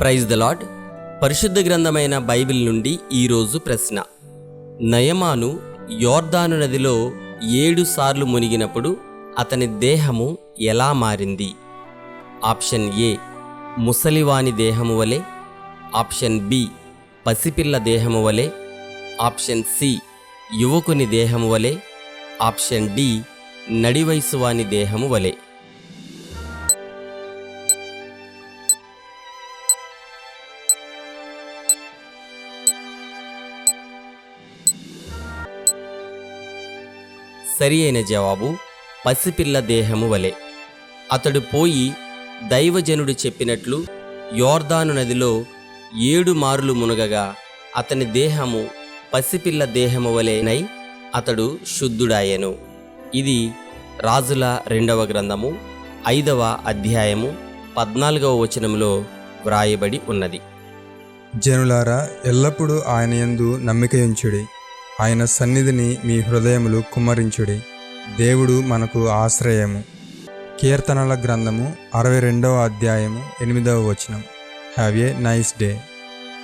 Praise the lord పరిశుద్ధ గ్రంథమైన Bible నుండి ఈరోజు ప్రశ్న. నయమాను యోర్దాను నదిలో ఏడు సార్లు మునిగినప్పుడు అతని దేహము ఎలా మారింది? ఆప్షన్ ఏ ముసలివాని దేహము వలె. ఆప్షన్ బి పసిపిల్ల దేహము వలె. ఆప్షన్ సి యువకుని దేహము వలె. ఆప్షన్ డి నడివయసువాని దేహము వలె. సరి అయిన జవాబు పసిపిల్ల దేహము వలె. అతడు పోయి దైవజనుడు చెప్పినట్లు యోర్దాను నదిలో ఏడు మారులు మునగగా అతని దేహము పసిపిల్ల దేహము వలెనై అతడు శుద్ధుడాయెను. ఇది రాజుల రెండవ గ్రంథము ఐదవ అధ్యాయము పద్నాలుగవ వచనంలో వ్రాయబడి ఉన్నది. జనులారా ఎల్లప్పుడూ ఆయన యందు నమ్మికయుంచుడి. ఆయన సన్నిధిని మీ హృదయములు కుమ్మరించుడి. దేవుడు మనకు ఆశ్రయము. కీర్తనల గ్రంథము అరవై రెండవ అధ్యాయము ఎనిమిదవ వచనం. Have a nice day